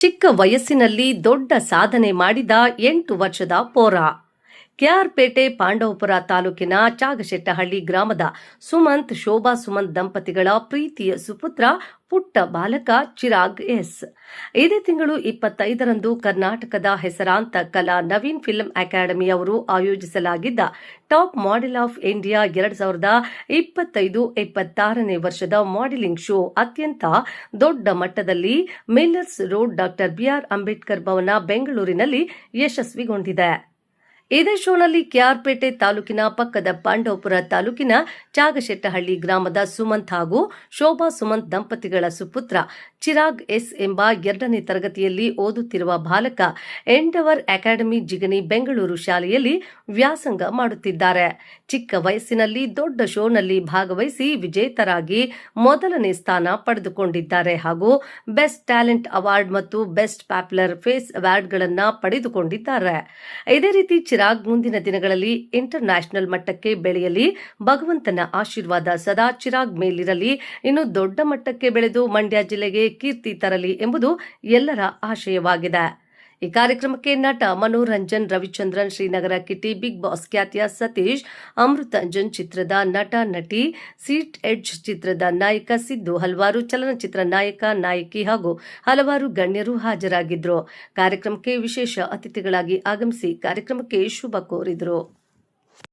ಚಿಕ್ಕ ವಯಸ್ಸಿನಲ್ಲಿ ದೊಡ್ಡ ಸಾಧನೆ ಮಾಡಿದ ಎಂಟು ವರ್ಷದ ಪೋರ. ಕೆಆರ್ಪೇಟೆ ಪಾಂಡವಪುರ ತಾಲೂಕಿನ ಚಾಗಶೆಟ್ಟಹಳ್ಳಿ ಗ್ರಾಮದ ಸುಮಂತ್, ಶೋಭಾ ಸುಮಂತ್ ದಂಪತಿಗಳ ಪ್ರೀತಿಯ ಸುಪುತ್ರ ಪುಟ್ಟ ಬಾಲಕ ಚಿರಾಗ್ ಎಸ್. ಇದೇ ತಿಂಗಳು ಇಪ್ಪತ್ತೈದರಂದು ಕರ್ನಾಟಕದ ಹೆಸರಾಂತ ಕಲಾ ನವೀನ್ ಫಿಲ್ಮ್ ಅಕಾಡೆಮಿ ಅವರು ಆಯೋಜಿಸಲಾಗಿದ್ದ ಟಾಪ್ ಮಾಡೆಲ್ ಆಫ್ ಇಂಡಿಯಾ ಎರಡ್ ಸಾವಿರದ ಇಪ್ಪತ್ತೈದು ಇಪ್ಪತ್ತಾರನೇ ವರ್ಷದ ಮಾಡೆಲಿಂಗ್ ಶೋ ಅತ್ಯಂತ ದೊಡ್ಡ ಮಟ್ಟದಲ್ಲಿ Millers road doctor BR Ambedkar Bhavana ಬೆಂಗಳೂರಿನಲ್ಲಿ ಯಶಸ್ವಿಗೊಂಡಿದೆ. ಇದೇ ಶೋನಲ್ಲಿ ಕೆಆರ್ಪೇಟೆ ತಾಲೂಕಿನ ಪಕ್ಕದ ಪಾಂಡವಪುರ ತಾಲೂಕಿನ ಚಾಗಶೆಟ್ಟಹಳ್ಳಿ ಗ್ರಾಮದ ಸುಮಂತ್ ಹಾಗೂ ಶೋಭಾ ಸುಮಂತ್ ದಂಪತಿಗಳ ಸುಪುತ್ರ ಚಿರಾಗ್ ಎಸ್ ಎಂಬ ಎರಡನೇ ತರಗತಿಯಲ್ಲಿ ಓದುತ್ತಿರುವ ಬಾಲಕ ಎಂಡವರ್ ಅಕಾಡೆಮಿ ಜಿಗಣಿ ಬೆಂಗಳೂರು ಶಾಲೆಯಲ್ಲಿ ವ್ಯಾಸಂಗ ಮಾಡುತ್ತಿದ್ದಾರೆ. ಚಿಕ್ಕ ವಯಸ್ಸಿನಲ್ಲಿ ದೊಡ್ಡ ಶೋನಲ್ಲಿ ಭಾಗವಹಿಸಿ ವಿಜೇತರಾಗಿ ಮೊದಲನೇ ಸ್ಥಾನ ಪಡೆದುಕೊಂಡಿದ್ದಾರೆ ಹಾಗೂ ಬೆಸ್ಟ್ ಟ್ಯಾಲೆಂಟ್ ಅವಾರ್ಡ್ ಮತ್ತು ಬೆಸ್ಟ್ ಪ್ಯಾಪ್ಲರ್ ಫೇಸ್ ಅವಾರ್ಡ್ಗಳನ್ನು ಪಡೆದುಕೊಂಡಿದ್ದಾರೆ. ಇದೇ ರೀತಿ ಚಿರಾಗ್ ಮುಂದಿನ ದಿನಗಳಲ್ಲಿ ಇಂಟರ್ ನ್ಯಾಷನಲ್ ಮಟ್ಟಕ್ಕೆ ಬೆಳೆಯಲಿ. ಭಗವಂತನ ಆಶೀರ್ವಾದ ಸದಾ ಚಿರಾಗ್ ಮೇಲಿರಲಿ. ಇನ್ನು ದೊಡ್ಡ ಮಟ್ಟಕ್ಕೆ ಬೆಳೆದು ಮಂಡ್ಯ ಜಿಲ್ಲೆಗೆ ಕೀರ್ತಿ ತರಲಿ ಎಂಬುದು ಎಲ್ಲರ ಆಶಯವಾಗಿದೆ. ಈ ಕಾರ್ಯಕ್ರಮಕ್ಕೆ ನಟ ಮನೋರಂಜನ್, ರವಿಚಂದ್ರನ್, ಶ್ರೀನಗರ ಕಿಟಿ, ಬಿಗ್ ಬಾಸ್ ಖ್ಯಾತಿಯ ಸತೀಶ್ ಅಮೃತಂಜನ್ ಚಿತ್ರದ ನಟ, ನಟಿ, ಸೀಟ್ ಎಡ್ಜ್ ಚಿತ್ರದ ನಾಯಕ ಸಿದ್ದು, ಹಲವಾರು ಚಲನಚಿತ್ರ ನಾಯಕ, ನಾಯಕಿ ಹಾಗೂ ಹಲವಾರು ಗಣ್ಯರು ಹಾಜರಾಗಿದ್ರು. ಕಾರ್ಯಕ್ರಮಕ್ಕೆ ವಿಶೇಷ ಅತಿಥಿಗಳಾಗಿ ಆಗಮಿಸಿ ಕಾರ್ಯಕ್ರಮಕ್ಕೆ ಶುಭ ಕೋರಿದರು.